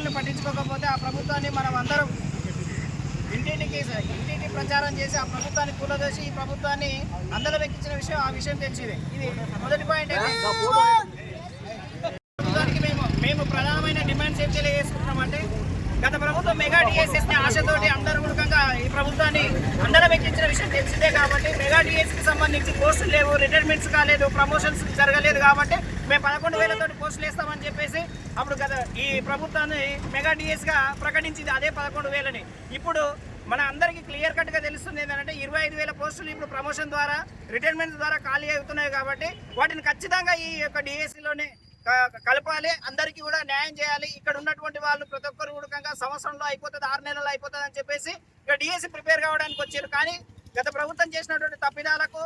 ఉద్యోగుల్ని పట్టించుకోకపోతే ఆ ప్రభుత్వాన్ని మనం అందరం ఇంటింటికి ఇంటింటి ప్రచారం చేసి ఆ ప్రభుత్వాన్ని కూలదోసి ఈ ప్రభుత్వాన్ని అందరూ వెక్కించిన విషయం ఆ విషయం తెలిసిందే. ఇది మొదటి పాయింట్. ప్రభుత్వానికి మేము మేము ప్రధానమైన డిమాండ్స్ ఏం తెలియజేసుకుంటున్నామంటే గత ప్రభుత్వం మెగా డిఎస్ఎస్ని ఆశతోటి అందరూలకంగా ఈ ప్రభుత్వాన్ని అందరం ఎక్కించిన విషయం తెలిసిందే కాబట్టి మెగా డిఎస్కి సంబంధించి పోస్టులు లేవు రిటైర్మెంట్స్ కాలేదు ప్రమోషన్స్ జరగలేదు కాబట్టి మేము పదకొండు వేలతోటి పోస్టులు వేస్తామని చెప్పేసి అప్పుడు గత ఈ ప్రభుత్వాన్ని మెగా డిఎస్గా ప్రకటించింది అదే పదకొండు వేలని. ఇప్పుడు మన అందరికీ క్లియర్ కట్గా తెలుస్తుంది ఏంటంటే ఇరవై ఐదు వేల పోస్టులు ఇప్పుడు ప్రమోషన్ ద్వారా రిటైర్మెంట్ ద్వారా ఖాళీ అవుతున్నాయి కాబట్టి వాటిని ఖచ్చితంగా ఈ యొక్క డిఎస్సిలోనే కలపాలి. అందరికీ కూడా న్యాయం చేయాలి. ఇక్కడ ఉన్నటువంటి వాళ్ళు ప్రతి ఒక్కరు కూడా సంవత్సరంలో అయిపోతుంది ఆరు నెలలు అయిపోతుంది అని చెప్పేసి ఇక్కడ డిఎస్సి ప్రిపేర్ కావడానికి వచ్చారు. కానీ గత ప్రభుత్వం చేసినటువంటి తప్పిదాలకు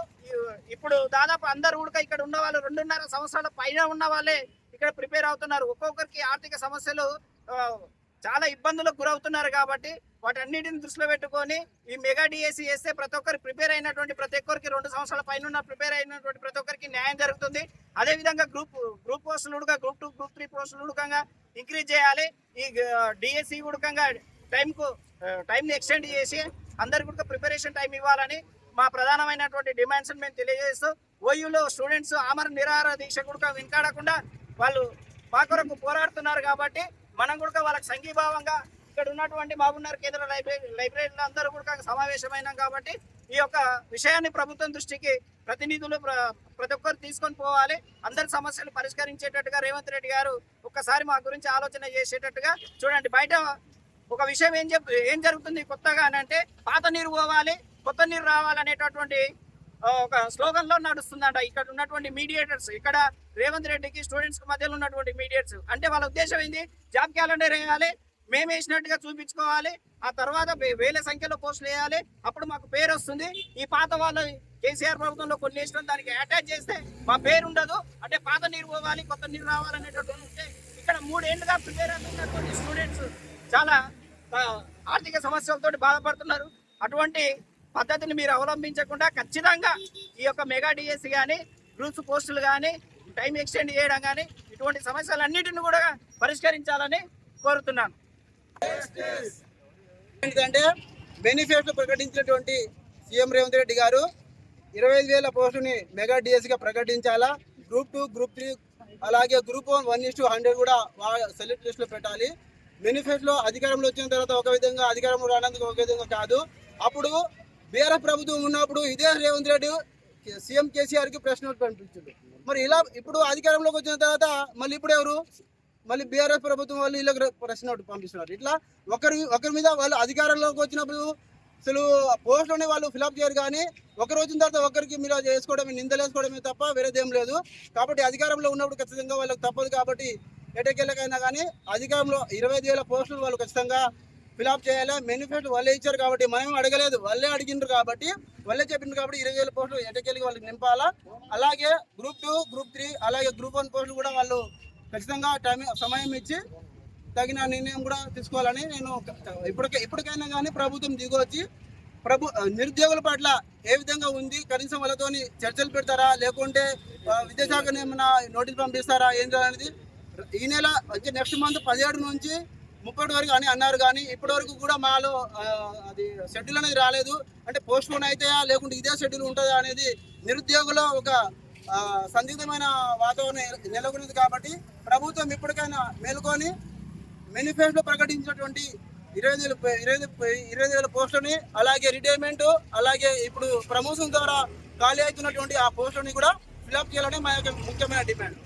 ఇప్పుడు దాదాపు అందరు ఉడక ఇక్కడ ఉన్న వాళ్ళు రెండున్నర సంవత్సరాల పైన ఉన్న వాళ్ళే ఇక్కడ ప్రిపేర్ అవుతున్నారు. ఒక్కొక్కరికి ఆర్థిక సమస్యలు చాలా ఇబ్బందులకు గురవుతున్నారు కాబట్టి వాటన్నిటిని దృష్టిలో పెట్టుకొని ఈ మెగా డిఎస్సి వేస్తే ప్రతి ఒక్కరు ప్రిపేర్ అయినటువంటి ప్రతి ఒక్కరికి రెండు సంవత్సరాల పైన ప్రిపేర్ అయినటువంటి ప్రతి ఒక్కరికి న్యాయం జరుగుతుంది. అదే విధంగా గ్రూప్ గ్రూప్ పోస్టులు ఉడక గ్రూప్ టూ గ్రూప్ త్రీ పోస్టులు ఉడకంగా ఇంక్రీజ్ చేయాలి. ఈ డిఎస్సి ఉడకంగా టైంకు టైంని ఎక్స్టెండ్ చేసి అందరికి కూడా ప్రిపరేషన్ టైం ఇవ్వాలని మా ప్రధానమైనటువంటి డిమాండ్స్ మేము తెలియజేస్తూ ఓయూలో స్టూడెంట్స్ ఆమర నిరాహార దీక్ష కూడా వెనకాడకుండా వాళ్ళు మా కొరకు పోరాడుతున్నారు కాబట్టి మనం కూడా వాళ్ళకి సంఘీభావంగా ఇక్కడ ఉన్నటువంటి మహబూబ్నగర్ కేంద్ర లైబ్రరీ లైబ్రరీలో అందరూ కూడా సమావేశమైనాం కాబట్టి ఈ యొక్క విషయాన్ని ప్రభుత్వం దృష్టికి ప్రతినిధులు ప్రతి ఒక్కరు తీసుకొని పోవాలి. అందరి సమస్యలు పరిష్కరించేటట్టుగా రేవంత్ రెడ్డి గారు ఒక్కసారి మా గురించి ఆలోచన చేసేటట్టుగా చూడండి బయట ఒక విషయం ఏం చెప్ ఏం జరుగుతుంది కొత్తగా అని అంటే పాత నీరు పోవాలి కొత్త నీరు రావాలనేటటువంటి ఒక స్లోగన్లో నడుస్తుందంట. ఇక్కడ ఉన్నటువంటి మీడియేటర్స్ ఇక్కడ రేవంత్ రెడ్డికి స్టూడెంట్స్కి మధ్యలో ఉన్నటువంటి మీడియేటర్స్ అంటే వాళ్ళ ఉద్దేశం ఏంది? జాబ్ క్యాలెండర్ వేయాలి మేము వేసినట్టుగా చూపించుకోవాలి ఆ తర్వాత వేల సంఖ్యలో పోస్టులు వేయాలి అప్పుడు మాకు పేరు వస్తుంది. ఈ పాత వాళ్ళు కేసీఆర్ ప్రభుత్వంలో కొన్ని వేసిన దానికి అటాచ్ చేస్తే మా పేరు ఉండదు. అంటే పాత నీరు పోవాలి కొత్త నీరు రావాలనేటటువంటి ఉంటే ఇక్కడ మూడేళ్ళుగా ప్రిపేర్ అవుతున్నటువంటి స్టూడెంట్స్ చాలా ఆర్థిక సమస్యలతో బాధపడుతున్నారు. అటువంటి పద్ధతిని మీరు అవలంబించకుండా ఖచ్చితంగా ఈ యొక్క మెగా డిఎస్సి కానీ గ్రూప్స్ పోస్టులు కానీ టైం ఎక్స్టెండ్ చేయడం కానీ ఇటువంటి సమస్యలన్నిటిని కూడా పరిష్కరించాలని కోరుతున్నాను. ఎందుకంటే బెనిఫిట్ ప్రకటించినటువంటి సీఎం రేవంత్ రెడ్డి గారు ఇరవై ఐదు వేల పోస్టుని మెగా డిఎస్గా ప్రకటించాలా? గ్రూప్ టూ గ్రూప్ త్రీ అలాగే group one one is hundred కూడా సెలెక్ట్ లిస్ట్లో పెట్టాలి. బెనిఫిట్లో అధికారంలో వచ్చిన తర్వాత ఒక విధంగా అధికారంలో రానందుకు ఒక విధంగా కాదు. అప్పుడు వేరే ప్రభుత్వం ఉన్నప్పుడు ఇదే రేవంత్ రెడ్డి సీఎం కేసీఆర్కి ప్రశ్న పంపించారు మరి ఇలా ఇప్పుడు అధికారంలోకి వచ్చిన తర్వాత మళ్ళీ ఇప్పుడు ఎవరు? మళ్ళీ బీఆర్ఎస్ ప్రభుత్వం వాళ్ళు వీళ్ళకి ప్రశ్న పంపిస్తున్నారు. ఇట్లా ఒకరి ఒకరి మీద వాళ్ళు అధికారంలోకి వచ్చినప్పుడు అసలు పోస్ట్లోనే వాళ్ళు ఫిలప్ చేయరు కానీ ఒకరు వచ్చిన తర్వాత ఒకరికి మీరు చేసుకోవడమే నిందలేసుకోవడమే తప్ప వేరేదేం లేదు. కాబట్టి అధికారంలో ఉన్నప్పుడు ఖచ్చితంగా వాళ్ళకి తప్పదు కాబట్టి ఎటకెళ్ళకైనా కానీ అధికారంలో ఇరవై ఐదు వేల పోస్టులు వాళ్ళు ఖచ్చితంగా ఫిలప్ చేయాలి? మేనిఫెస్టో వాళ్ళే ఇచ్చారు కాబట్టి మనం అడగలేదు. వాళ్ళే అడిగిండ్రు కాబట్టి వాళ్ళే చెప్పిండ్రు కాబట్టి ఇరవై వేల పోస్టులు ఎటకెళ్ళి వాళ్ళకి నింపాలా? అలాగే గ్రూప్ టూ గ్రూప్ త్రీ అలాగే గ్రూప్ వన్ పోస్టులు కూడా వాళ్ళు ఖచ్చితంగా టైం సమయం ఇచ్చి తగిన నిర్ణయం కూడా తీసుకోవాలని నేను ఇప్పటికే ఇప్పటికైనా కానీ ప్రభుత్వం దిగొచ్చి ప్రభు నిరుద్యోగుల పట్ల ఏ విధంగా ఉంది కనీసం వాళ్ళతోని చర్చలు పెడతారా? లేకుంటే విద్యాశాఖ ఏమైనా నోటీస్ పంపిస్తారా? ఏంటి అనేది ఈ నెల వచ్చే నెక్స్ట్ మంత్ పదిహేడు నుంచి ముప్పై వరకు అని అన్నారు కానీ ఇప్పటి వరకు కూడా మాలో అది షెడ్యూల్ అనేది రాలేదు. అంటే పోస్ట్ పోన్ అవుతాయా లేకుంటే ఇదే షెడ్యూల్ ఉంటుందా అనేది నిరుద్యోగుల ఒక సందిగ్ధమైన వాతావరణం నెలకొన్నది కాబట్టి ప్రభుత్వం ఇప్పటికైనా మేలుకొని మేనిఫెస్టో ప్రకటించినటువంటి ఇరవై వేల ఇరవై ఇరవై వేల పోస్టులని అలాగే రిటైర్మెంట్ అలాగే ఇప్పుడు ప్రమోషన్ ద్వారా ఖాళీ అవుతున్నటువంటి ఆ పోస్టుని కూడా ఫిలప్ చేయాలని మా యొక్క ముఖ్యమైన డిమాండ్.